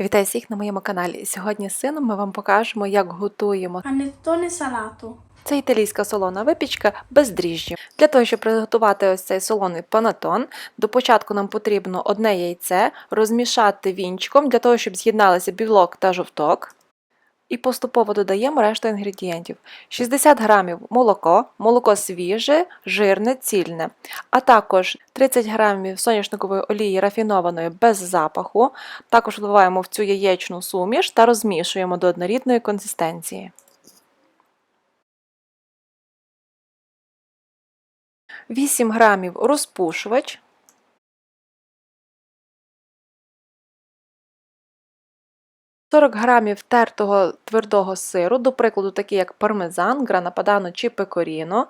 Вітаю всіх на моєму каналі. Сьогодні з сином ми вам покажемо, як готуємо. анетоне салату. Це італійська солона випічка без дріжджів. Для того, щоб приготувати ось цей солоний панатон, до початку нам потрібно одне яйце розмішати вінчиком для того, щоб з'єдналися білок та жовток. І поступово додаємо решту інгредієнтів: 60 грамів молоко, молоко свіже, жирне, цільне, а також 30 грамів соняшникової олії рафінованої без запаху. Також вливаємо в цю яєчну суміш та розмішуємо до однорідної консистенції. Вісім грамів розпушувач, 40 грамів тертого твердого сиру, до прикладу, такий як пармезан, гранападано чи пекоріно.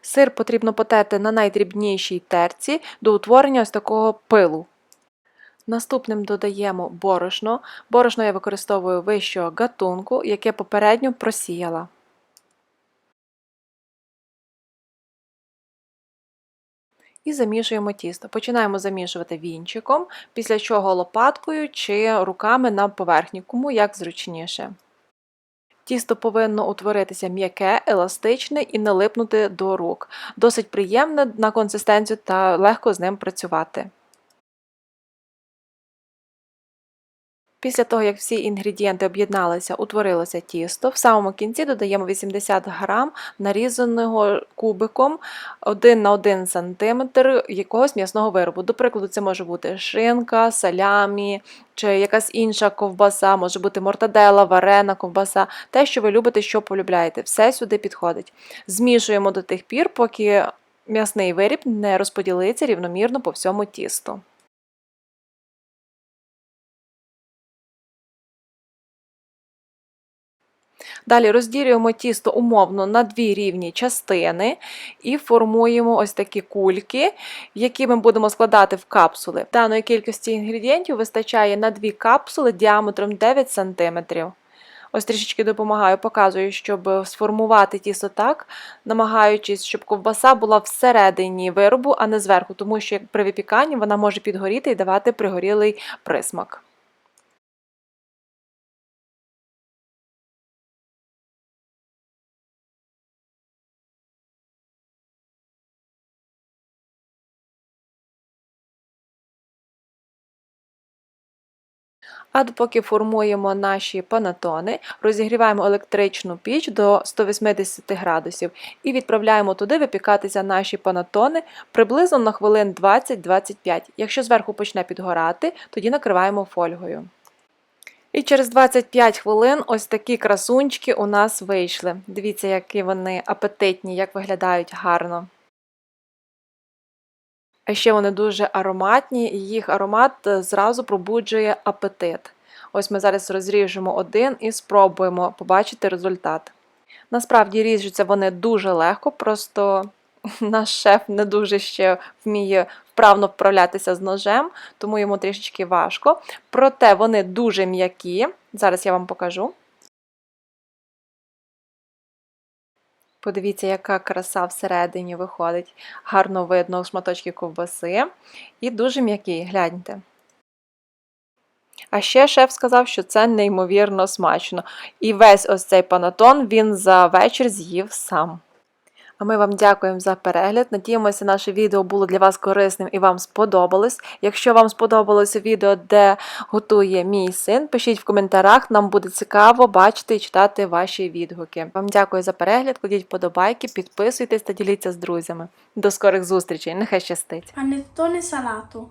Сир потрібно потерти на найдрібнішій терці до утворення ось такого пилу. Наступним додаємо борошно. Борошно я використовую вищого гатунку, яке попередньо просіяла. І замішуємо тісто. Починаємо замішувати вінчиком, після чого лопаткою чи руками на поверхні, кому як зручніше. Тісто повинно утворитися м'яке, еластичне і не липнути до рук. Досить приємне на консистенцію та легко з ним працювати. Після того, як всі інгредієнти об'єдналися, утворилося тісто, в самому кінці додаємо 80 г нарізаного кубиком 1 на 1 см якогось м'ясного виробу. До прикладу, це може бути шинка, салямі чи якась інша ковбаса, може бути мортадела, варена ковбаса, те, що ви любите, що полюбляєте. Все сюди підходить. Змішуємо до тих пір, поки м'ясний виріб не розподілиться рівномірно по всьому тісту. Далі розділюємо тісто умовно на дві рівні частини і формуємо ось такі кульки, які ми будемо складати в капсули. Даної кількості інгредієнтів вистачає на дві капсули діаметром 9 см. Ось трішечки допомагаю, показую, щоб сформувати тісто так, намагаючись, щоб ковбаса була всередині виробу, а не зверху, тому що при випіканні вона може підгоріти і давати пригорілий присмак. А допоки формуємо наші панатони, розігріваємо електричну піч до 180 градусів і відправляємо туди випікатися наші панатони приблизно на хвилин 20-25. Якщо зверху почне підгорати, тоді накриваємо фольгою. І через 25 хвилин ось такі красунчики у нас вийшли. Дивіться, які вони апетитні, як виглядають гарно. Ще вони дуже ароматні, і їх аромат зразу пробуджує апетит. Ось ми зараз розріжемо один і спробуємо побачити результат. Насправді ріжуться вони дуже легко, просто наш шеф не дуже ще вміє вправно вправлятися з ножем, тому йому трішечки важко. Проте вони дуже м'які. Зараз я вам покажу. Подивіться, яка краса всередині виходить. Гарно видно шматочки ковбаси. І дуже м'який, гляньте. А ще шеф сказав, що це неймовірно смачно. І весь ось цей панатон він за вечір з'їв сам. А ми вам дякуємо за перегляд. Надіємося, наше відео було для вас корисним і вам сподобалось. Якщо вам сподобалося відео, де готує мій син, пишіть в коментарях, нам буде цікаво бачити і читати ваші відгуки. Вам дякую за перегляд, кладіть вподобайки, підписуйтесь та діліться з друзями. До скорих зустрічей, нехай щастить! А не то не salato.